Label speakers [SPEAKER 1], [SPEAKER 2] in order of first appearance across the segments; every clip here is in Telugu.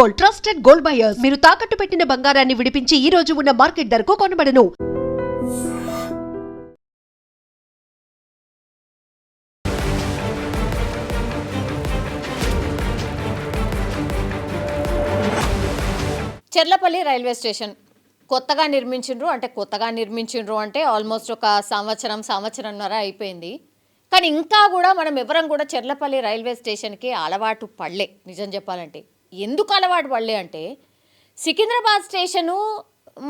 [SPEAKER 1] Gold trusted gold buyers. మీరు తాకట్టు పెట్టిన బంగారాన్ని విడిపించి ఈ రోజు ఉన్న మార్కెట్ ధరకు కొనబడను.
[SPEAKER 2] Cherlapalli railway station. కొత్తగా నిర్మించిండ్రు అంటే కొత్తగా నిర్మించిండ్రు అంటే ఆల్మోస్ట్ ఒక సంవత్సరం సంవత్సరంన్నర అయిపోయింది. కానీ ఇంకా కూడా మనం ఎవరం కూడా చెర్లపల్లి రైల్వే స్టేషన్కి అలవాటు పడలే నిజం చెప్పాలంటే. ఎందుకు అలవాటు పడలే అంటే సికింద్రాబాద్ స్టేషను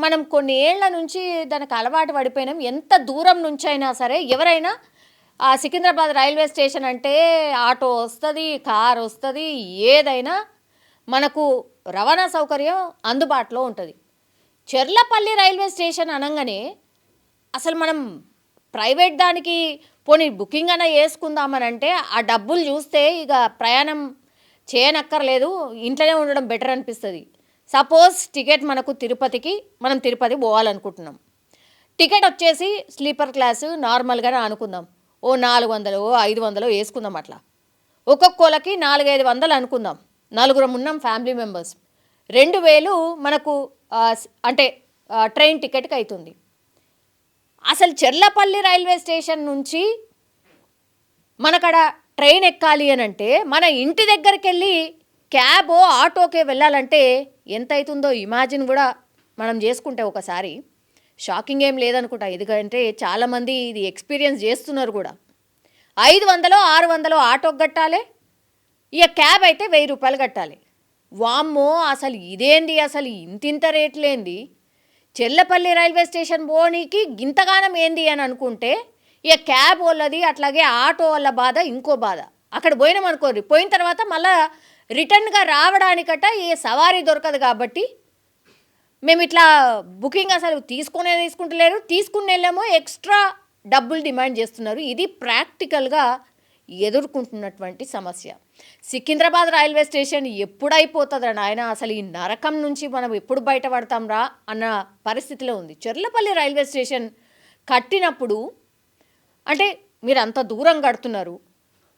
[SPEAKER 2] మనం కొన్ని ఏళ్ళ నుంచి దానికి అలవాటు పడిపోయినాం. ఎంత దూరం నుంచి అయినా సరే ఎవరైనా ఆ సికింద్రాబాద్ రైల్వే స్టేషన్ అంటే ఆటో వస్తుంది కార్ వస్తుంది ఏదైనా మనకు రవాణా సౌకర్యం అందుబాటులో ఉంటుంది. చెర్లపల్లి రైల్వే స్టేషన్ అనగానే అసలు మనం ప్రైవేట్ దానికి పోనీ బుకింగ్ అన్న వేసుకుందామని అంటే ఆ డబ్బులు చూస్తే ఇక ప్రయాణం చేయనక్కర్లేదు ఇంట్లోనే ఉండడం బెటర్ అనిపిస్తుంది. సపోజ్ టికెట్ మనకు తిరుపతికి మనం తిరుపతి పోవాలనుకుంటున్నాం. టికెట్ వచ్చేసి స్లీపర్ క్లాసు నార్మల్గానే అనుకుందాం. ఓ నాలుగు వందలు ఓ ఐదు వందలు వేసుకుందాం అట్లా. ఒక్కొక్కలకి నాలుగైదు వందలు అనుకుందాం. నలుగురం ఉన్నాం ఫ్యామిలీ మెంబర్స్ రెండు వేలు మనకు అంటే ట్రైన్ టికెట్కి అవుతుంది అసలు చెర్లపల్లి రైల్వే స్టేషన్ నుంచి మనకడ ట్రైన్ ఎక్కాలి అని అంటే మన ఇంటి దగ్గరికి వెళ్ళి క్యాబో ఆటోకే వెళ్ళాలంటే ఎంత అవుతుందో ఇమాజిన్ కూడా మనం చేసుకుంటే ఒకసారి. షాకింగ్ ఏం లేదనుకుంటా. ఎందుకంటే చాలామంది ఇది ఎక్స్పీరియన్స్ చేస్తున్నారు కూడా. ఐదు వందలో ఆరు వందలో ఆటోకి కట్టాలి. ఇక క్యాబ్ అయితే వెయ్యి రూపాయలు కట్టాలి. వామ్మో అసలు ఇదేంది? అసలు ఇంతింత రేట్లేంది? చెల్లపల్లి రైల్వే స్టేషన్ పోనీకి గింతగానం ఏంది అని అనుకుంటే ఇక క్యాబ్ వాళ్ళది అట్లాగే ఆటో వాళ్ళ బాధ ఇంకో బాధ. అక్కడ పోయినామనుకోరు పోయిన తర్వాత మళ్ళా రిటర్న్గా రావడానికట ఏ సవారీ దొరకదు కాబట్టి మేము ఇట్లా బుకింగ్ అసలు తీసుకునే తీసుకుంటలేరు. తీసుకుని వెళ్ళేమో ఎక్స్ట్రా డబ్బులు డిమాండ్ చేస్తున్నారు. ఇది ప్రాక్టికల్గా ఎదుర్కొంటున్నటువంటి సమస్య. సికింద్రాబాద్ రైల్వే స్టేషన్ ఎప్పుడైపోతుందని ఆయన నాయన? అసలు ఈ నరకం నుంచి మనం ఎప్పుడు బయటపడతాం రా అన్న పరిస్థితిలో ఉంది. చెర్లపల్లి రైల్వే స్టేషన్ కట్టినప్పుడు అంటే మీరు అంత దూరం కడుతున్నారు.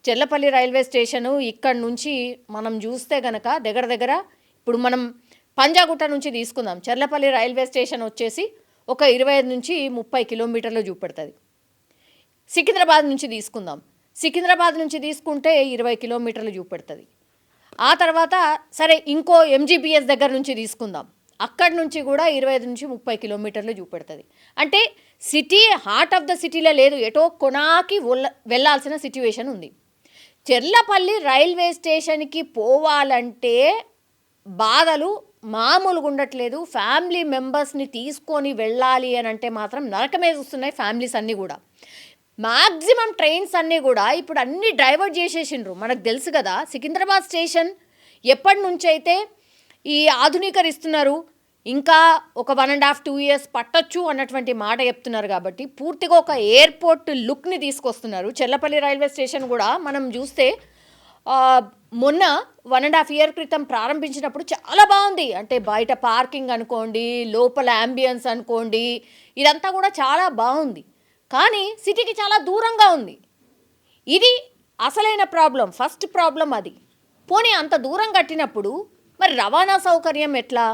[SPEAKER 2] చెర్లపల్లి రైల్వే స్టేషను ఇక్కడ నుంచి మనం చూస్తే గనక దగ్గర దగ్గర ఇప్పుడు మనం పంజాగుట్ట నుంచి తీసుకుందాం. చెర్లపల్లి రైల్వే స్టేషన్ వచ్చేసి ఒక ఇరవై ఐదు నుంచి ముప్పై కిలోమీటర్లు చూపెడుతుంది. సికింద్రాబాద్ నుంచి తీసుకుందాం. సికింద్రాబాద్ నుంచి తీసుకుంటే ఇరవై కిలోమీటర్లు చూపెడుతుంది. ఆ తర్వాత సరే ఇంకో ఎంజీబీఎస్ దగ్గర నుంచి తీసుకుందాం. అక్కడి నుంచి కూడా ఇరవై ఐదు నుంచి ముప్పై కిలోమీటర్లు చూపెడుతుంది. అంటే సిటీ హార్ట్ ఆఫ్ ద సిటీలో లేదు. ఎటో కొనాకి వెళ్ళ- వెళ్ళాల్సిన సిట్యువేషన్ ఉంది. చెర్లపల్లి రైల్వే స్టేషన్కి పోవాలంటే బాధలు మామూలుగా ఉండట్లేదు. ఫ్యామిలీ మెంబర్స్ని తీసుకొని వెళ్ళాలి అని అంటే మాత్రం నరకమే చూస్తున్నాయి ఫ్యామిలీస్ అన్నీ కూడా. మ్యాక్సిమం ట్రైన్స్ అన్నీ కూడా ఇప్పుడు అన్నీ డైవర్ట్ చేసేసిండ్రు. మనకు తెలుసు కదా సికింద్రాబాద్ స్టేషన్ ఎప్పటి నుంచి అయితే ఈ ఆధునీకరిస్తున్నారు ఇంకా ఒక one and half two years పట్టొచ్చు అన్నటువంటి మాట చెప్తున్నారు కాబట్టి పూర్తిగా ఒక ఎయిర్పోర్ట్ లుక్ని తీసుకొస్తున్నారు. చెల్లపల్లి రైల్వే స్టేషన్ కూడా మనం చూస్తే మొన్న వన్ అండ్ హాఫ్ ఇయర్ క్రితం ప్రారంభించినప్పుడు చాలా బాగుంది. అంటే బయట పార్కింగ్ అనుకోండి లోపల అంబియన్స్ అనుకోండి ఇదంతా కూడా చాలా బాగుంది. కానీ సిటీకి చాలా దూరంగా ఉంది. ఇది అసలైన ప్రాబ్లం ఫస్ట్ ప్రాబ్లం అది. పోనీ అంత దూరం కట్టినప్పుడు మరి రవాణా సౌకర్యం ఎట్లా?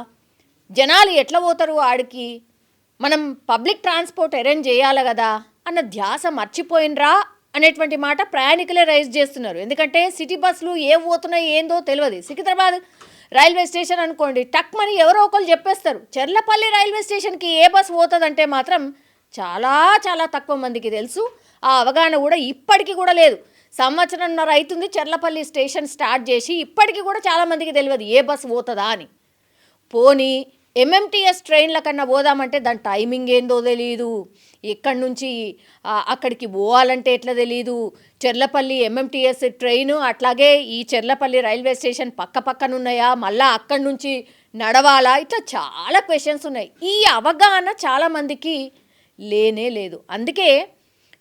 [SPEAKER 2] జనాలు ఎట్లా పోతారు ఆడికి? మనం పబ్లిక్ ట్రాన్స్పోర్ట్ అరేంజ్ చేయాలి కదా? అన్న ధ్యాస మర్చిపోయినరా? అనేటువంటి మాట ప్రయాణికులే రైజ్ చేస్తున్నారు. ఎందుకంటే సిటీ బస్సులు ఏ పోతున్నాయి ఏందో తెలియదు. సికింద్రాబాద్ రైల్వే స్టేషన్ అనుకోండి టక్మని ఎవరో ఒకరు చెప్పేస్తారు. చెర్లపల్లి రైల్వే స్టేషన్కి ఏ బస్సు పోతుందంటే మాత్రం చాలా చాలా తక్కువ మందికి తెలుసు. ఆ అవగాహన కూడా ఇప్పటికీ కూడా లేదు. సంవత్సరంన్నర అవుతుంది చెర్లపల్లి స్టేషన్ స్టార్ట్ చేసి ఇప్పటికీ కూడా చాలామందికి తెలియదు ఏ బస్సు పోతుందా అని. పోనీ ఎంఎంటీఎస్ ట్రైన్ల కన్నా పోదామంటే దాని టైమింగ్ ఏందో తెలియదు ఎక్కడి నుంచి అక్కడికి పోవాలంటే ఎట్లా తెలియదు చెర్లపల్లి ఎంఎంటీఎస్ ట్రైను అట్లాగే ఈ చెర్లపల్లి రైల్వే స్టేషన్ పక్క పక్కన ఉన్నాయా మళ్ళీ అక్కడి నుంచి నడవాలా ఇట్లా చాలా క్వశ్చన్స్ ఉన్నాయి. ఈ అవగాహన చాలామందికి లేనే లేదు. అందుకే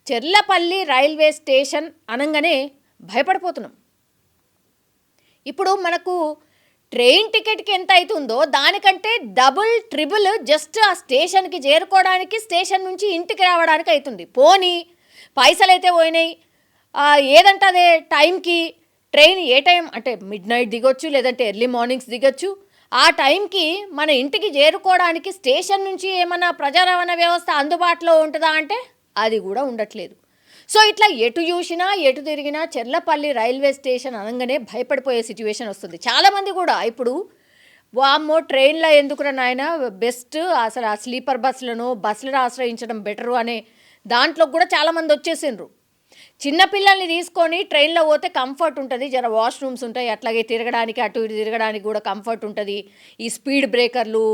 [SPEAKER 2] చెర్లపల్లి రైల్వే స్టేషన్ అనగానే భయపడిపోతున్నాం. ఇప్పుడు మనకు ట్రైన్ టికెట్కి ఎంత అవుతుందో దానికంటే డబుల్ ట్రిపుల్ జస్ట్ ఆ స్టేషన్కి చేరుకోవడానికి స్టేషన్ నుంచి ఇంటికి రావడానికి అవుతుంది పోనీ పైసలు అయితే పోయినాయి ఏదంటే అదే టైంకి ట్రైన్ ఏ టైం అంటే మిడ్ నైట్ దిగొచ్చు లేదంటే ఎర్లీ మార్నింగ్స్ దిగొచ్చు. ఆ టైంకి మన ఇంటికి చేరుకోవడానికి స్టేషన్ నుంచి ఏమైనా ప్రజా రవాణా వ్యవస్థ అందుబాటులో ఉంటుందా అంటే అది కూడా ఉండట్లేదు. సో ఇట్లా ఎటు చూసినా ఎటు తిరిగినా చెర్లపల్లి రైల్వే స్టేషన్ అనగానే భయపడిపోయే సిచ్యువేషన్ వస్తుంది. చాలామంది కూడా ఇప్పుడు వామ్మో ట్రైన్లో ఎందుకురా నాయన? బెస్ట్ అసలు ఆ స్లీపర్ బస్సులను బస్సులను ఆశ్రయించడం బెటరు అనే దాంట్లో కూడా చాలామంది వచ్చేసిండ్రు. చిన్నపిల్లల్ని తీసుకొని ట్రైన్లో పోతే కంఫర్ట్ ఉంటుంది. జర వాష్రూమ్స్ ఉంటాయి. అట్లాగే తిరగడానికి అటు ఇటు తిరగడానికి కూడా కంఫర్ట్ ఉంటుంది. ఈ స్పీడ్ బ్రేకర్లు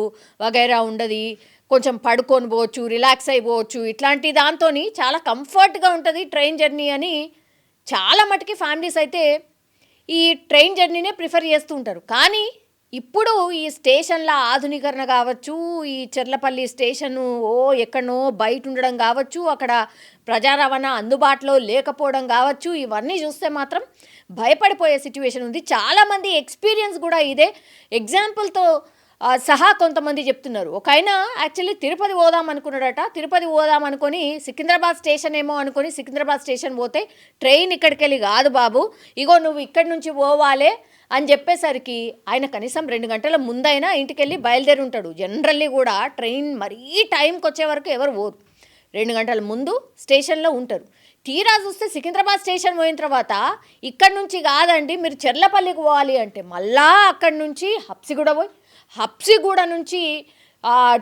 [SPEAKER 2] వగైరా ఉండదు. కొంచెం పడుకొని పోవచ్చు రిలాక్స్ అయిపోవచ్చు. ఇట్లాంటి దాంతో చాలా కంఫర్ట్గా ఉంటుంది ట్రైన్ జర్నీ అని చాలా మటుకి ఫ్యామిలీస్ అయితే ఈ ట్రైన్ జర్నీనే ప్రిఫర్ చేస్తూ ఉంటారు. కానీ ఇప్పుడు ఈ స్టేషన్ల ఆధునీకరణ కావచ్చు ఈ చెర్లపల్లి స్టేషన్ ఓ ఎక్కడనో బయట ఉండడం కావచ్చు అక్కడ ప్రజా రవాణా అందుబాటులో లేకపోవడం కావచ్చు ఇవన్నీ చూస్తే మాత్రం భయపడిపోయే సిచ్యువేషన్ ఉంది. చాలామంది ఎక్స్పీరియన్స్ కూడా ఇదే. ఎగ్జాంపుల్తో సహా కొంతమంది చెప్తున్నారు. ఒక ఆయన యాక్చువల్లీ తిరుపతి పోదాం అనుకున్నాడట. తిరుపతి పోదాం అనుకొని సికింద్రాబాద్ స్టేషన్ ఏమో అనుకొని సికింద్రాబాద్ స్టేషన్ పోతే ట్రైన్ ఇక్కడికి వెళ్ళి కాదు బాబు. ఇగో నువ్వు ఇక్కడి నుంచి పోవాలే అని చెప్పేసరికి ఆయన కనీసం రెండు గంటల ముందైనా ఇంటికి వెళ్ళి బయలుదేరి ఉంటాడు. జనరల్లీ కూడా ట్రైన్ మరీ టైంకి వచ్చే వరకు ఎవరు పోరు. రెండు గంటల ముందు స్టేషన్లో ఉంటారు. తీరా చూస్తే సికింద్రాబాద్ స్టేషన్ పోయిన తర్వాత ఇక్కడ నుంచి కాదండి మీరు చెర్లపల్లికి పోవాలి అంటే మళ్ళా అక్కడి నుంచి హప్సిగూడ పోయి హప్సిగూడ నుంచి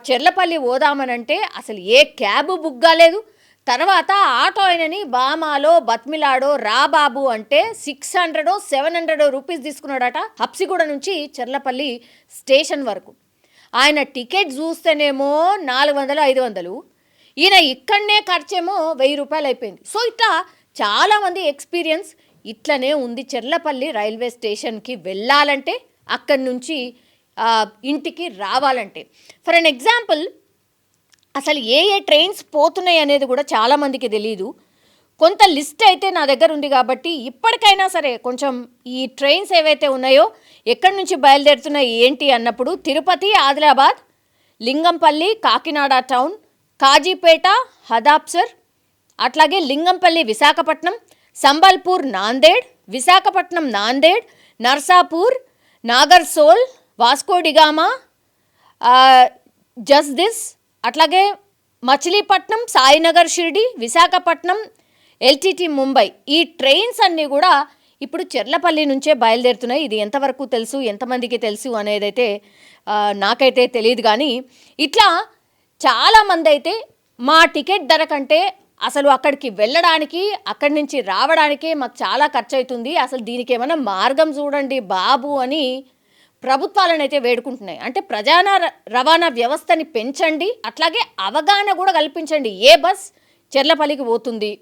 [SPEAKER 2] చెర్లపల్లి పోదామనంటే అసలు ఏ క్యాబ్ బుక్ కాలేదు. తర్వాత ఆటో ఆయనని బామాలో బత్మిలాడో రా బాబు అంటే six hundred seven hundred rupees తీసుకున్నాడట హప్సిగూడ నుంచి చెర్లపల్లి స్టేషన్ వరకు. ఆయన టికెట్ చూస్తేనేమో నాలుగు వందలు ఐదు వందలు. ఈయన ఇక్కడనే ఖర్చేమో వెయ్యి రూపాయలు అయిపోయింది. సో ఇట్లా చాలామంది ఎక్స్పీరియన్స్ ఇట్లనే ఉంది చెర్లపల్లి రైల్వే స్టేషన్కి వెళ్ళాలంటే అక్కడి నుంచి ఇంటికి రావాలంటే. ఫర్ అన్ ఎగ్జాంపుల్ అసలు ఏ ఏ ట్రైన్స్ పోతున్నాయి అనేది కూడా చాలామందికి తెలియదు కొంత లిస్ట్ అయితే నా దగ్గర ఉంది కాబట్టి ఇప్పటికైనా సరే కొంచెం ఈ ట్రైన్స్ ఏవైతే ఉన్నాయో ఎక్కడి నుంచి బయలుదేరుతున్నాయి ఏంటి అన్నప్పుడు తిరుపతి ఆదిలాబాద్ లింగంపల్లి కాకినాడ టౌన్ కాజీపేట హదాప్సర్ అట్లాగే లింగంపల్లి విశాఖపట్నం సంబల్పూర్ నాందేడ్ విశాఖపట్నం నాందేడ్ నర్సాపూర్ నాగర్సోల్ వాస్కోడిగామా జస్ దిస్ అట్లాగే మచిలీపట్నం సాయినగర్ షిర్డి విశాఖపట్నం ఎల్టీటీ ముంబై. ఈ ట్రైన్స్ అన్నీ కూడా ఇప్పుడు చెర్లపల్లి నుంచే బయలుదేరుతున్నాయి. ఇది ఎంతవరకు తెలుసు ఎంతమందికి తెలుసు అనేదైతే నాకైతే తెలియదు కానీ ఇట్లా చాలామంది అయితే మా టికెట్ ధర కంటే అసలు అక్కడికి వెళ్ళడానికి అక్కడి నుంచి రావడానికే మాకు చాలా ఖర్చు అవుతుంది అసలు దీనికి ఏమైనా మార్గం చూడండి బాబు అని ప్రభుత్వాలను అయితే వేడుకుంటున్నాయి. అంటే ప్రజాన రవాణా వ్యవస్థని పెంచండి అట్లాగే అవగాహన కూడా కల్పించండి. ఏ బస్ చెర్లపల్లికి పోతుంది?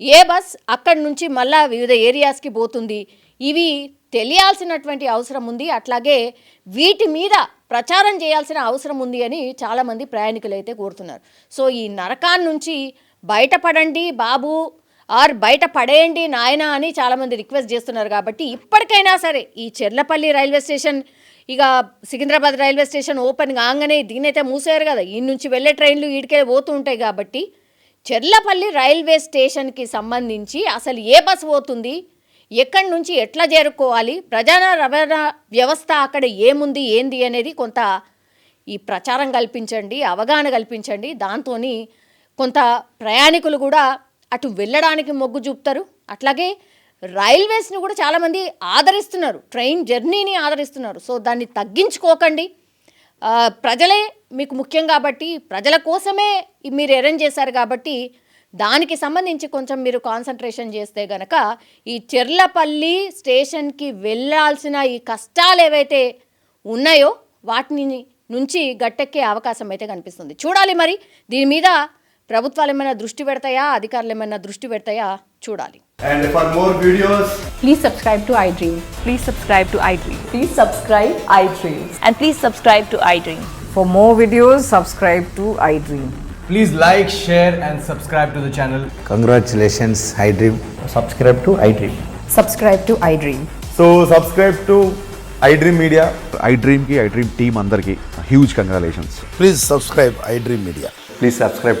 [SPEAKER 2] ఏ బస్ అక్కడి నుంచి మళ్ళా వివిధ ఏరియాస్కి పోతుంది? ఇవి తెలియాల్సినటువంటి అవసరం ఉంది అట్లాగే వీటి మీద ప్రచారం చేయాల్సిన అవసరం ఉంది అని చాలామంది ప్రయాణికులు అయితే కోరుతున్నారు. సో ఈ నరకాన్ని నుంచి బయటపడండి బాబు. ఆర్ బయట పడేయండి నాయన అని చాలామంది రిక్వెస్ట్ చేస్తున్నారు కాబట్టి ఇప్పటికైనా సరే ఈ చెర్లపల్లి రైల్వే స్టేషన్ ఇక సికింద్రాబాద్ రైల్వే స్టేషన్ ఓపెన్ కాగానే దీనైతే మూసేయారు కదా. ఈ నుంచి వెళ్ళే ట్రైన్లు ఈడికే పోతూ ఉంటాయి కాబట్టి చెర్లపల్లి రైల్వే స్టేషన్కి సంబంధించి అసలు ఏ బస్సు పోతుంది ఎక్కడి నుంచి ఎట్లా చేరుకోవాలి ప్రజా రవాణా వ్యవస్థ అక్కడ ఏముంది ఏంది అనేది కొంత ఈ ప్రచారం కల్పించండి అవగాహన కల్పించండి. దాంతో కొంత ప్రయాణికులు కూడా అటు వెళ్ళడానికి మొగ్గు చూపుతారు. అట్లాగే రైల్వేస్ని కూడా చాలామంది ఆదరిస్తున్నారు. ట్రైన్ జర్నీని ఆదరిస్తున్నారు. సో దాన్ని తగ్గించుకోకండి. ప్రజలే మీకు ముఖ్యం కాబట్టి ప్రజల కోసమే మీరు అరేంజ్ చేశారు కాబట్టి దానికి సంబంధించి కొంచెం మీరు కాన్సన్ట్రేషన్ చేస్తే గనక ఈ చెర్లపల్లి స్టేషన్కి వెళ్ళాల్సిన ఈ కష్టాలు ఏవైతే ఉన్నాయో వాటిని నుంచి గట్టెక్కే అవకాశం అయితే కనిపిస్తుంది. చూడాలి మరి దీని మీద ప్రభుత్వాలు ఏమైనా దృష్టి పెడతాయా అధికారులు ఏమైనా దృష్టి పెడతాయా చూడాలి
[SPEAKER 3] And for more videos,
[SPEAKER 4] Please subscribe to iDream.
[SPEAKER 5] Please subscribe to iDream.
[SPEAKER 4] Please subscribe iDream.
[SPEAKER 5] And please subscribe to iDream.
[SPEAKER 6] For more videos, subscribe to iDream.
[SPEAKER 3] please like, share, and subscribe to the channel.
[SPEAKER 7] Congratulations, iDream.
[SPEAKER 8] subscribe to iDream.
[SPEAKER 4] Subscribe to iDream.
[SPEAKER 8] So subscribe to iDream Media.
[SPEAKER 9] ఐ డ్రీమ్కి ఐ డ్రీమ్ టీమ్ అందరికీ huge congratulations
[SPEAKER 10] Please subscribe iDream Media.
[SPEAKER 8] Please subscribe